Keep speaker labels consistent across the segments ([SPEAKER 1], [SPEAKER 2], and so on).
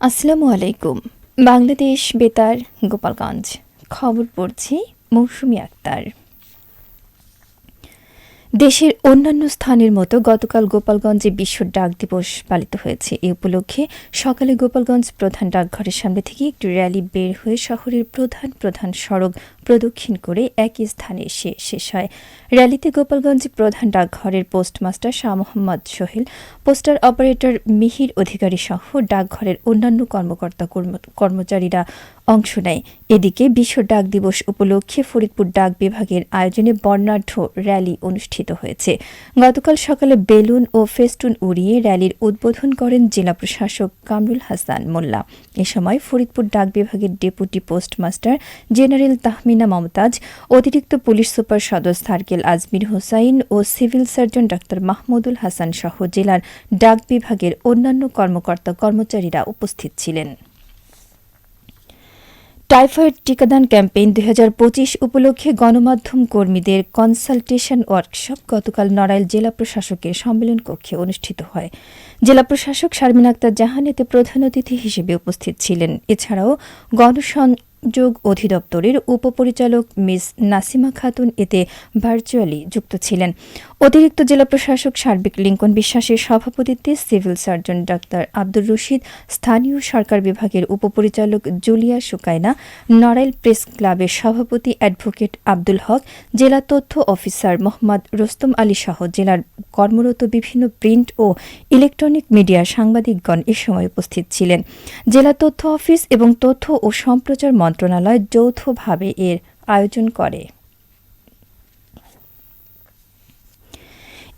[SPEAKER 1] আসসালামু আলাইকুম। বাংলাদেশ বেতার গোপালগঞ্জ। খবর পড়ছি মৌসুমি আক্তার। দেশের অন্যান্য স্থানের মতো গতকাল গোপালগঞ্জে বিশ্ব ডাক দিবস পালিত হয়েছে। এ উপলক্ষে সকালে গোপালগঞ্জ প্রধান ডাকঘরের সামনে থেকে একটি র্যালি বের হয়ে শহরের প্রধান প্রধান সড়ক প্রদক্ষিণ করে একই স্থানে এসে শেষ হয়। র্যালিতে গোপালগঞ্জ প্রধান ডাকঘরের postmaster Shah Mohammad Sohel, postal operator Mihir Adhikari সহ ডাকঘরের অন্যান্য কর্মকর্তা কর্মচারীরা অংশ নেয়। এদিকে বিশ্ব ডাক দিবস উপলক্ষে ফরিদপুর ডাক বিভাগের আয়োজনে বর্ণাঢ্য র্যালি অনুষ্ঠিত হয়েছে। গতকাল সকালে বেলুন ও ফেস্টুন উড়িয়ে র্যালির উদ্বোধন করেন জেলা প্রশাসক কামরুল হাসান মোল্লা। এ সময় ফরিদপুর ডাক বিভাগের deputy postmaster general Tahmina Momtaz, অতিরিক্ত পুলিশ সুপার সদস্য সার্কেল আজমির হোসাইন ও civil surgeon doctor Mahmudul Hasan সহ জেলার ডাক বিভাগের অন্যান্য কর্মকর্তা কর্মচারীরা উপস্থিত ছিলেন। টাইফয়েড টিকাদান ক্যাম্পেইন দুই হাজার পঁচিশ উপলক্ষে গণমাধ্যম কর্মীদের কনসালটেশন ওয়ার্কশপ গতকাল নড়াইল জেলা প্রশাসকের সম্মেলন কক্ষে অনুষ্ঠিত হয়। জেলা প্রশাসক শারমিন আক্তার জাহান এতে প্রধান অতিথি হিসেবে উপস্থিত ছিলেন। এছাড়াও গণসংযোগ অধিদপ্তরের উপপরিচালক মিস নাসিমা খাতুন এতে ভার্চুয়ালি যুক্ত ছিলেন। অতিরিক্ত জেলা প্রশাসক সার্বিক লিঙ্কন বিশ্বাসের সভাপতিত্বে civil surgeon doctor Abdur Rashid, স্থানীয় সরকার বিভাগের উপপরিচালক জুলিয়া সুকাইনা নড়াইল প্রেস ক্লাবের সভাপতি অ্যাডভোকেট আব্দুল হক, জেলা তথ্য অফিসার মোহাম্মদ রোস্তম আলী সহ জেলার কর্মরত বিভিন্ন প্রিন্ট ও ইলেকট্রনিক মিডিয়ার সাংবাদিকগণ এ সময় উপস্থিত ছিলেন। জেলা তথ্য অফিস এবং তথ্য ও সম্প্রচার মন্ত্রণালয় যৌথভাবে এর আয়োজন করে।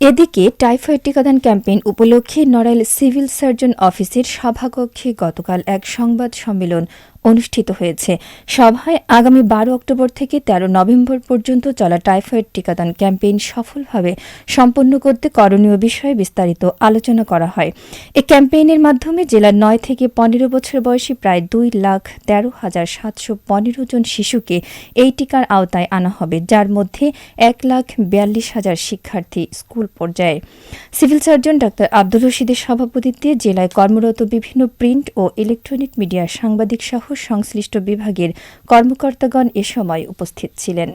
[SPEAKER 1] এদিকে টাইফয়েড টিকাদান ক্যাম্পেইন উপলক্ষে নড়াইল সিভিল সার্জন অফিসের সভাকক্ষে গতকাল এক সংবাদ সম্মেলন অনুষ্ঠিত হয়েছে। সভায় আগামী বারো অক্টোবর থেকে ১৩ নভেম্বর পর্যন্ত চলা টাইফয়েড টিকাদান ক্যাম্পেইন সফলভাবে সম্পন্ন করতে করণীয় বিষয়ে বিস্তারিত আলোচনা করা হয়। এই ক্যাম্পেইনের মাধ্যমে জেলার নয় থেকে পনেরো বছর বয়সী প্রায় দুই লাখ তেরো হাজার সাতশো পনেরো জন শিশুকে এই টিকার আওতায় আনা হবে, যার মধ্যে এক লাখ বিয়াল্লিশ হাজার শিক্ষার্থী স্কুল পর্যায়ে। সিভিল সার্জন ডাক্তার আব্দুল রশিদের সভাপতিত্বে জেলায় কর্মরত বিভিন্ন প্রিন্ট ও ইলেকট্রনিক মিডিয়ার সাংবাদিক সহ সংশ্লিষ্ট বিভাগের কর্মকর্তাগণ এ সময় উপস্থিত ছিলেন।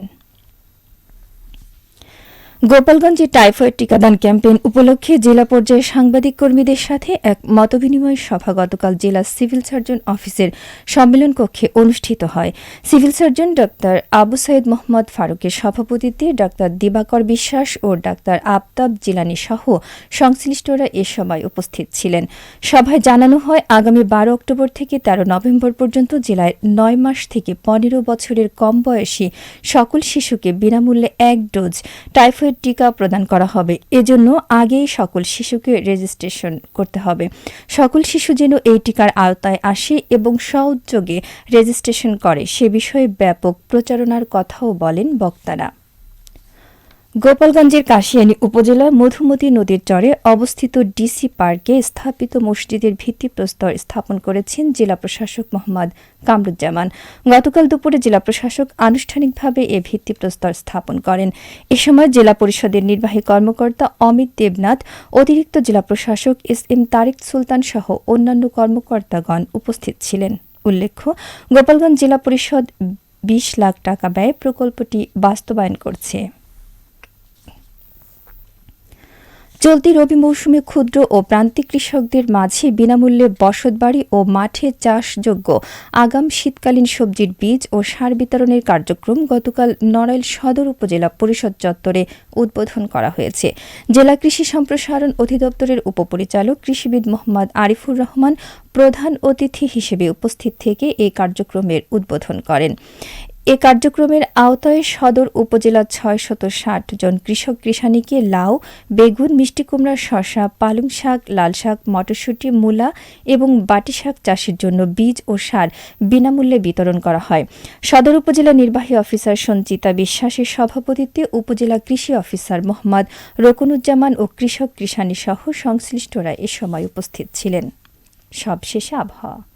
[SPEAKER 1] গোপালগঞ্জে টাইফয়েড টিকাদান ক্যাম্পেইন উপলক্ষে জেলা পর্যায়ে সাংবাদিক কর্মীদের সাথে এক মতবিনিময় সভা গতকাল জেলা সিভিল সার্জন অফিসের সম্মেলন কক্ষে অনুষ্ঠিত হয়। Civil surgeon doctor Abu Saeed Mohammad ফারুকের সভাপতিত্বে ডাক্তার দিবাকর বিশ্বাস ও ডাক্তার আফতাব জিলানি সহ সংশ্লিষ্টরা এ সময় উপস্থিত ছিলেন। সভায় জানানো হয়, আগামী বারো অক্টোবর থেকে ১৩ নভেম্বর পর্যন্ত জেলায় নয় মাস থেকে পনেরো বছরের কম বয়সী সকল শিশুকে বিনামূল্যে এক ডোজ টাইফয়েড টাইফয়েড টিকা প্রদান করা হবে। এজন্য আগেই সকল শিশুকে রেজিস্ট্রেশন করতে হবে। সকল শিশু যেন এই টিকার আওতায় আসে এবং সউদ্যোগে রেজিস্ট্রেশন করে, সে বিষয়ে ব্যাপক প্রচারণার কথাও বলেন বক্তারা। গোপালগঞ্জের কাশিয়ানী উপজেলা মধুমতি নদীর চরে অবস্থিত ডিসি পার্কে স্থাপিত মসজিদের ভিত্তিপ্রস্তর স্থাপন করেছেন জেলা প্রশাসক মোহাম্মদ কামরুজ্জামান। গতকাল দুপুরে জেলা প্রশাসক আনুষ্ঠানিকভাবে এ ভিত্তিপ্রস্তর স্থাপন করেন। এ সময় জেলা পরিষদের নির্বাহী কর্মকর্তা অমিত দেবনাথ, অতিরিক্ত জেলা প্রশাসক এস এম তারিক সুলতান সহ অন্যান্য কর্মকর্তাগণ উপস্থিত ছিলেন। উল্লেখ্য, গোপালগঞ্জ জেলা পরিষদ বিশ লাখ টাকা ব্যয়ে প্রকল্পটি বাস্তবায়ন করছে। চলতি রবি মৌসুমে ক্ষুদ্র ও প্রান্তিক কৃষকদের মাঝে বিনামূল্যে বসতবাড়ি ও মাঠে চাষযোগ্য আগাম শীতকালীন সবজির বীজ ও সার বিতরণের কার্যক্রম গতকাল নড়াইল সদর উপজেলা পরিষদ চত্বরে উদ্বোধন করা হয়েছে। জেলা কৃষি সম্প্রসারণ অধিদপ্তরের উপপরিচালক কৃষিবিদ মোহাম্মদ আরিফুর রহমান প্রধান অতিথি হিসেবে উপস্থিত থেকে এই কার্যক্রমের উদ্বোধন করেন। এ কার্যক্রমের আওতায় সদর উপজেলার ছয় শত ষাট জন কৃষক কৃষানীকে লাউ, বেগুন, মিষ্টি কুমড়া শশা পালং শাক, লাল শাক, মটরশুঁটি, মূলা এবং বাটি শাক চাষের জন্য বীজ ও সার বিনামূল্যে বিতরণ করা হয়। সদর উপজেলা নির্বাহী অফিসার সঞ্চিতা বিশ্বাসের সভাপতিত্বে উপজেলা কৃষি অফিসার মোহাম্মদ রকুনুজ্জামান ও কৃষক কৃষানী সহ সংশ্লিষ্টরা এ সময় উপস্থিত ছিলেন। সবশেষে আবহাওয়া।